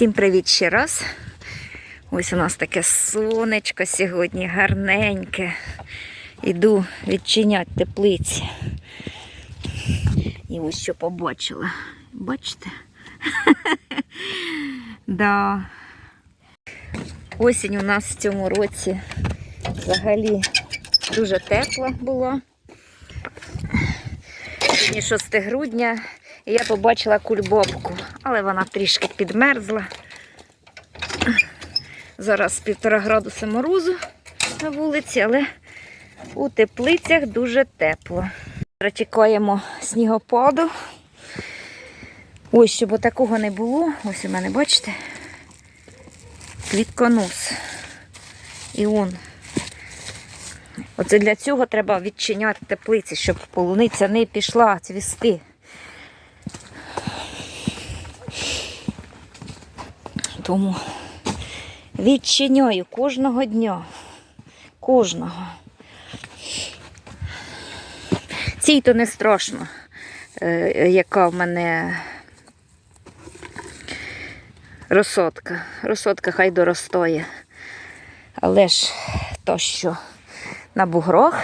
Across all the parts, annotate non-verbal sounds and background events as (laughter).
Всім привіт ще раз. Ось у нас таке сонечко сьогодні, гарненьке. Іду відчиняти теплиці. І ось що побачила. Бачите? (laughs) да. Осінь у нас в цьому році взагалі дуже тепла була. Сьогодні 6 грудня, я побачила кульбобку, але вона трішки підмерзла. Зараз півтора градуси морозу на вулиці, але у теплицях дуже тепло. Зараз Чекаємо снігопаду. Ось, щоб такого не було. Ось у мене, бачите, квітконос. І он. Оце для цього треба відчиняти теплиці, щоб полуниця не пішла цвісти. Тому відчиняю кожного дня. Кожного. Цій то не страшно, е, яка в мене розсотка. Розсотка хай доростає. Але ж то, що на бугрох,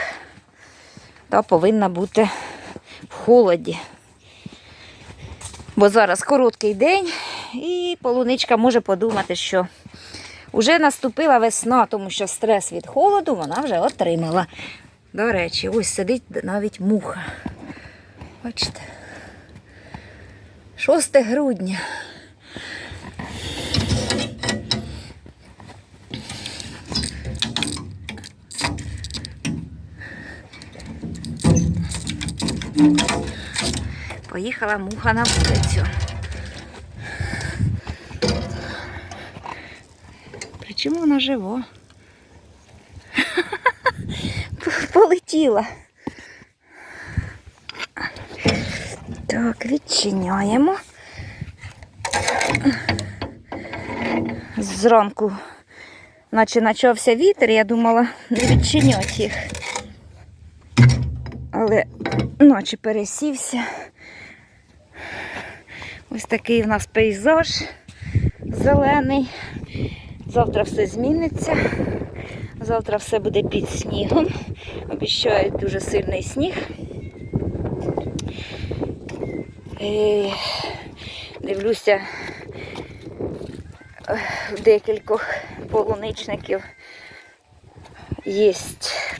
то повинна бути в холоді. Бо зараз короткий день, і полуничка може подумати, що вже наступила весна, тому що стрес від холоду вона вже отримала. До речі, ось сидить навіть муха. Бачите? 6 грудня. Поїхала муха на вулицю. Причому вона жива? (laughs) Полетіла. Так, відчиняємо. Зранку, наче почався вітер, я думала не відчиняти їх. Але наче пересівся. Ось такий у нас пейзаж зелений. Завтра все зміниться. Завтра все буде під снігом. Обіщають дуже сильний сніг. Е, Дивлюся е, декількох полуничників є,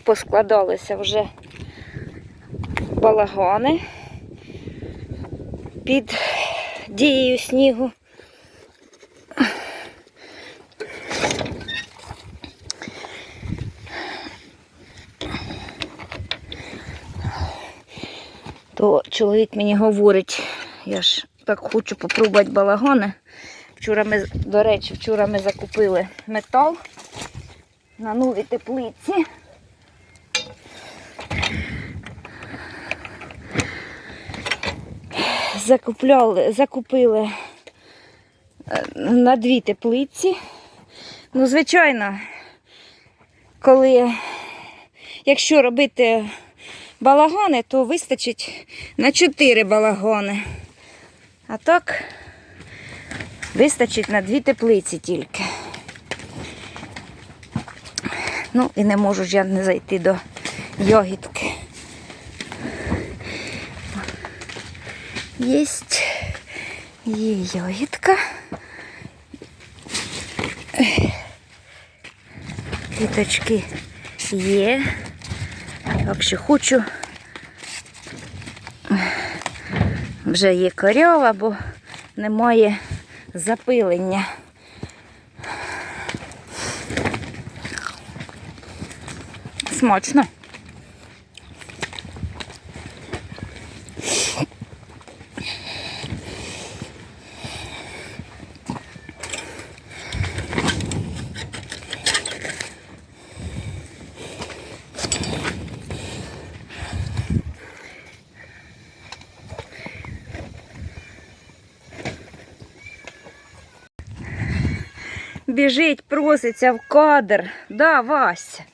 поскладалися вже балагани під дією снігу. То чоловік мені говорить, я ж так хочу попробувати балагони. Вчора ми, до речі, вчора ми закупили метал на новій теплиці. Закупляли, закупили е, на дві теплиці. Ну, звичайно, коли, якщо робити балагони, то вистачить на 4 балагони. А так вистачить на дві теплиці тільки. Ну і не можу ж я не зайти до йогітки. Єсть є йогітка. Квіточки є. Так що хочу. Вже є корява, бо немає запилення. Смачно. Біжить, проситься в кадр. Да, Вася.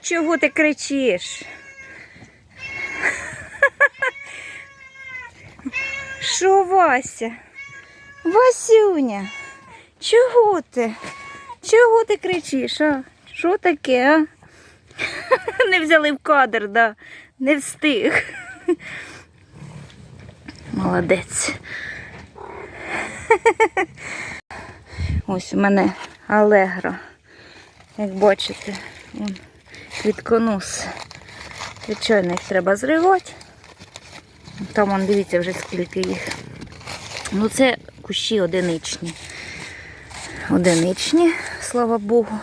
Чого ти кричиш? Що, Вася? Васюня, Чого ти? Чого ти кричиш? а? Що таке, а? (laughs) Не взяли в кадр, да. Не встиг. Молодець. (laughs) Ось у мене алегро. Як бачите, он квітконос. Звичайно, їх треба зривати. Там, вон, дивіться, вже скільки їх. Ну, це кущі одиничні. Одиничні, слава Богу.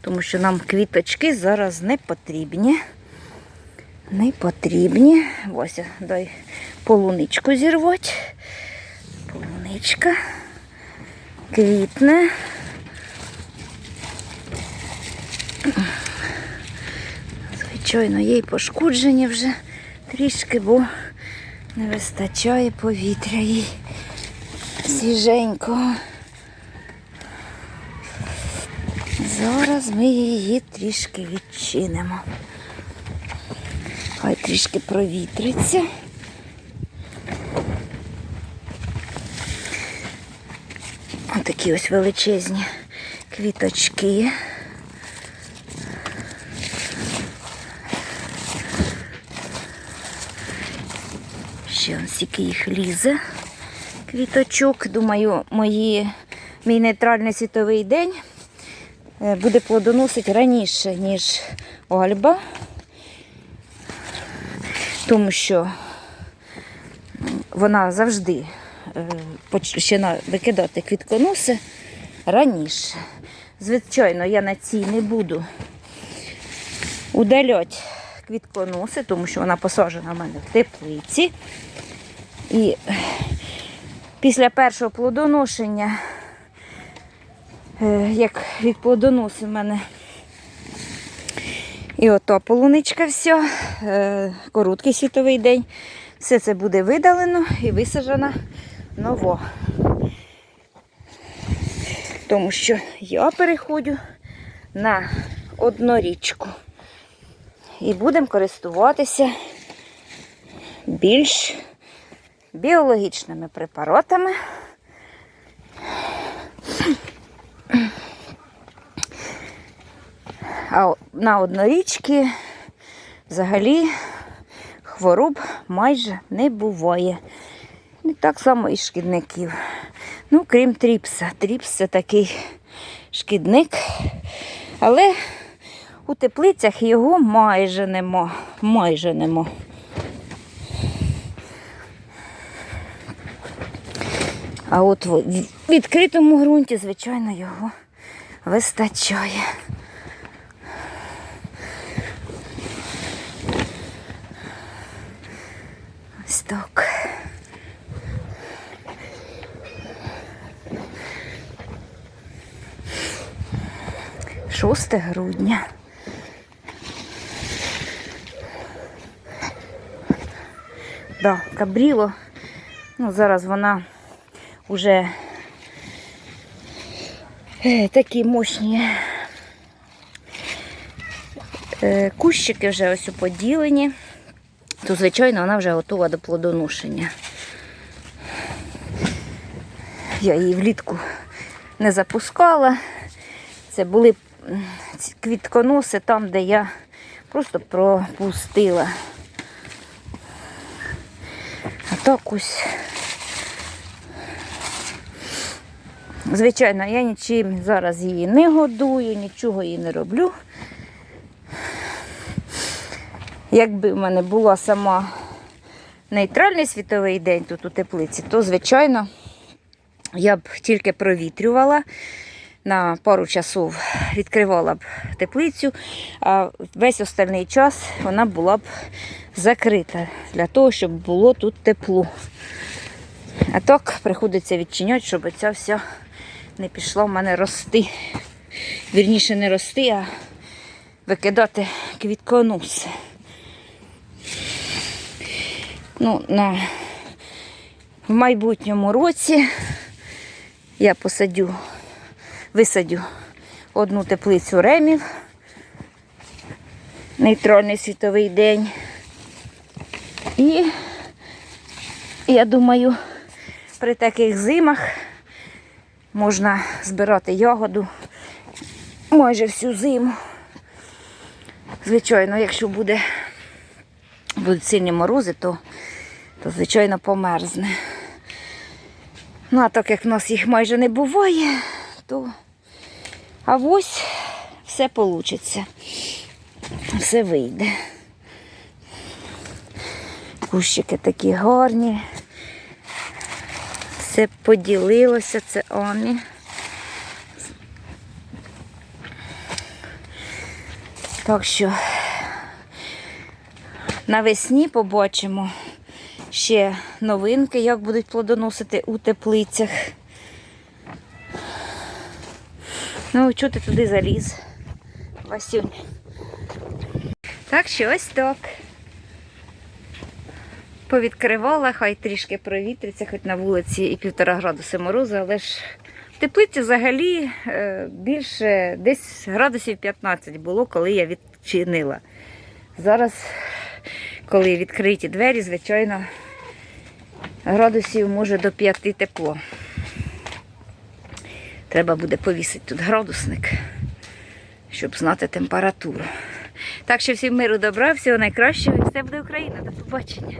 Тому що нам квіточки зараз не потрібні. Не потрібні. Ось, дай полуничку зірвати. Полуничка. Квітне. Звичайно, є й пошкоджені вже трішки, бо не вистачає повітря їй свіженького. Зараз ми її трішки відчинимо. Хай трішки провітриться. Отакі ось величезні квіточки. Он їх лізе. Квіточок. Думаю, мої, мій нейтральний світовий день е, буде плодоносити раніше, ніж Ольба. Тому що вона завжди е, починає викидати квітконоси раніше. Звичайно, я на цій не буду удаляти квітконоси, тому що вона посаджена в мене в теплиці. І після першого плодоношення, е, як від плодоносу в мене і ото полуничка вся, е, короткий світовий день. Все це буде видалено і висаджено ново. Тому що я переходжу на однорічку. І будемо користуватися більш біологічними препаратами. А на однорічки взагалі хвороб майже не буває. І так само і шкідників. Ну, крім тріпса. Тріпс це такий шкідник. Але у теплицях його майже нема. Майже нема. А от в відкритому ґрунті, звичайно, його вистачає. Ось так. Шосте грудня. Да, кабріло. Ну, зараз вона вже е, такі мощні е, кущики вже ось поділені, то, звичайно, вона вже готова до плодоношення. Я її влітку не запускала. Це були квітконоси там, де я просто пропустила. А так ось. Звичайно, я нічим зараз її не годую, нічого їй не роблю. Якби в мене була сама нейтральний світовий день тут у теплиці, то, звичайно, я б тільки провітрювала на пару часов, відкривала б теплицю, а весь остальний час вона була б закрита для того, щоб було тут тепло. А так приходиться відчиняти, щоб ця вся не пішла в мене рости. Вірніше не рости, а викидати квітконос. Ну, на... В майбутньому році я посадю, висадю одну теплицю ремів. Нейтральний світовий день. І я думаю, при таких зимах Можна збирати ягоду майже всю зиму. Звичайно, якщо буде, будуть сильні морози, то, то звичайно померзне. Ну, а так як в нас їх майже не буває, то а ось все вийде. Все вийде. Кущики такі гарні. Все поділилося, це Амі. Так що навесні побачимо ще новинки, як будуть плодоносити у теплицях. Ну, чого ти туди заліз, Васюнь? Так що ось так. Повідкривала, хай трішки провітриться, хоч на вулиці і півтора градуси морозу, але ж в взагалі е, більше десь градусів 15 було, коли я відчинила. Зараз, коли відкриті двері, звичайно, градусів може до 5 тепло. Треба буде повісити тут градусник, щоб знати температуру. Так що всім миру добра, всього найкращого і все буде Україна. До побачення.